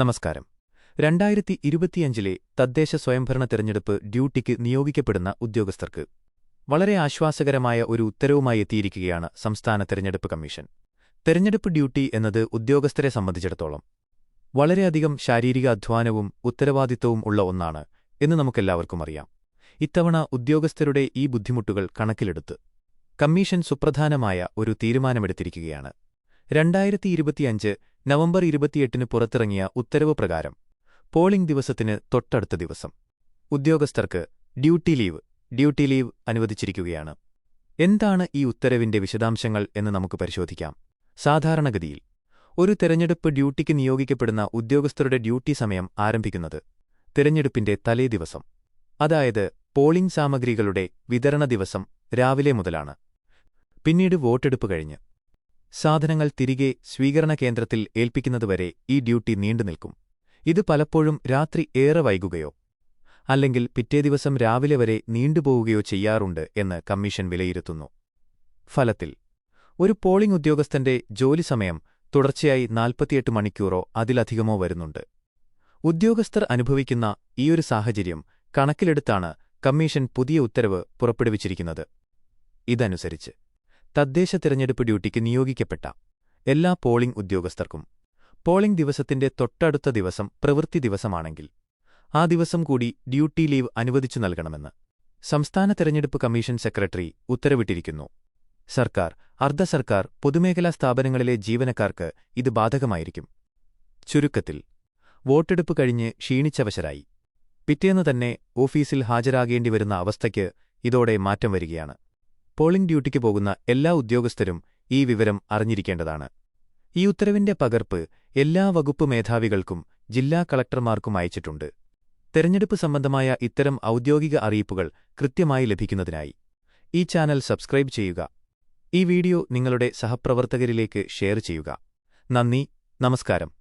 നമസ്കാരം. രണ്ടായിരത്തി ഇരുപത്തിയഞ്ചിലെ തദ്ദേശ സ്വയംഭരണ തെരഞ്ഞെടുപ്പ് ഡ്യൂട്ടിക്ക് നിയോഗിക്കപ്പെടുന്ന ഉദ്യോഗസ്ഥർക്ക് വളരെ ആശ്വാസകരമായ ഒരു ഉത്തരവുമായി എത്തിയിരിക്കുകയാണ് സംസ്ഥാന തെരഞ്ഞെടുപ്പ് കമ്മീഷൻ. തെരഞ്ഞെടുപ്പ് ഡ്യൂട്ടി എന്നത് ഉദ്യോഗസ്ഥരെ സംബന്ധിച്ചിടത്തോളം വളരെയധികം ശാരീരിക അധ്വാനവും ഉത്തരവാദിത്തവും ഉള്ള ഒന്നാണ് എന്ന് നമുക്കെല്ലാവർക്കും അറിയാം. ഇത്തവണ ഉദ്യോഗസ്ഥരുടെ ഈ ബുദ്ധിമുട്ടുകൾ കണക്കിലെടുത്ത് കമ്മീഷൻ സുപ്രധാനമായ ഒരു തീരുമാനമെടുത്തിരിക്കുകയാണ്. രണ്ടായിരത്തി ഇരുപത്തിയഞ്ച് നവംബർ ഇരുപത്തിയെട്ടിന് പുറത്തിറങ്ങിയ ഉത്തരവ് പ്രകാരം പോളിംഗ് ദിവസത്തിന് തൊട്ടടുത്ത ദിവസം. ഉദ്യോഗസ്ഥർക്ക് ഡ്യൂട്ടി ലീവ് ഡ്യൂട്ടി ലീവ് അനുവദിച്ചിരിക്കുകയാണ്. എന്താണ് ഈ ഉത്തരവിന്റെ വിശദാംശങ്ങൾ എന്ന് നമുക്ക് പരിശോധിക്കാം. സാധാരണഗതിയിൽ ഒരു തെരഞ്ഞെടുപ്പ് ഡ്യൂട്ടിക്ക് നിയോഗിക്കപ്പെടുന്ന ഉദ്യോഗസ്ഥരുടെ ഡ്യൂട്ടി സമയം ആരംഭിക്കുന്നത് തെരഞ്ഞെടുപ്പിന്റെ തലേദിവസം അതായത് പോളിംഗ് സാമഗ്രികളുടെ വിതരണ ദിവസം രാവിലെ മുതലാണ്. പിന്നീട് വോട്ടെടുപ്പ് കഴിഞ്ഞ്. സാധനങ്ങൾ തിരികെ സ്വീകരണ കേന്ദ്രത്തിൽ ഏൽപ്പിക്കുന്നതുവരെ ഈ ഡ്യൂട്ടി നീണ്ടുനിൽക്കും ഇത് പലപ്പോഴും രാത്രി ഏറെ വൈകുകയോ അല്ലെങ്കിൽ പിറ്റേ ദിവസം രാവിലെ വരെ നീണ്ടുപോവുകയോ ചെയ്യാറുണ്ട് എന്ന് കമ്മീഷൻ വിലയിരുത്തുന്നു. ഫലത്തിൽ ഒരു പോളിംഗ് ഉദ്യോഗസ്ഥന്റെ ജോലി സമയം തുടർച്ചയായി നാൽപ്പത്തിയെട്ട് മണിക്കൂറോ അതിലധികമോ വരുന്നുണ്ട്. ഉദ്യോഗസ്ഥർ അനുഭവിക്കുന്ന ഈയൊരു സാഹചര്യം കണക്കിലെടുത്താണ് കമ്മീഷൻ പുതിയ ഉത്തരവ് പുറപ്പെടുവിച്ചിരിക്കുന്നത്. ഇതനുസരിച്ച് തദ്ദേശ തിരഞ്ഞെടുപ്പ് ഡ്യൂട്ടിക്ക് നിയോഗിക്കപ്പെട്ട എല്ലാ പോളിംഗ് ഉദ്യോഗസ്ഥർക്കും പോളിംഗ് ദിവസത്തിന്റെ തൊട്ടടുത്ത ദിവസം പ്രവൃത്തി ദിവസമാണെങ്കിൽ ആ ദിവസം കൂടി ഡ്യൂട്ടി ലീവ് അനുവദിച്ചു നൽകണമെന്ന് സംസ്ഥാന തെരഞ്ഞെടുപ്പ് കമ്മീഷൻ സെക്രട്ടറി ഉത്തരവിട്ടിരിക്കുന്നു. സർക്കാർ അർദ്ധ സർക്കാർ പൊതുമേഖലാ സ്ഥാപനങ്ങളിലെ ജീവനക്കാർക്ക് ഇത് ബാധകമായിരിക്കും. ചുരുക്കത്തിൽ വോട്ടെടുപ്പ് കഴിഞ്ഞ് ക്ഷീണിച്ചവശരായി. പിറ്റേന്ന് തന്നെ ഓഫീസിൽ ഹാജരാകേണ്ടിവരുന്ന അവസ്ഥയ്ക്ക് ഇതോടെ മാറ്റം വരികയാണ്. പോളിംഗ് ഡ്യൂട്ടിക്ക് പോകുന്ന എല്ലാ ഉദ്യോഗസ്ഥരും ഈ വിവരം അറിഞ്ഞിരിക്കേണ്ടതാണ്. ഈ ഉത്തരവിന്റെ പകർപ്പ് എല്ലാ വകുപ്പ് മേധാവികൾക്കും ജില്ലാ കളക്ടർമാർക്കും അയച്ചിട്ടുണ്ട്. തെരഞ്ഞെടുപ്പ് സംബന്ധമായ ഇത്തരം ഔദ്യോഗിക അറിയിപ്പുകൾ കൃത്യമായി ലഭിക്കുന്നതിനായി ഈ ചാനൽ സബ്സ്ക്രൈബ് ചെയ്യുക. ഈ വീഡിയോ നിങ്ങളുടെ സഹപ്രവർത്തകരിലേക്ക് ഷെയർ ചെയ്യുക. നന്ദി നമസ്കാരം.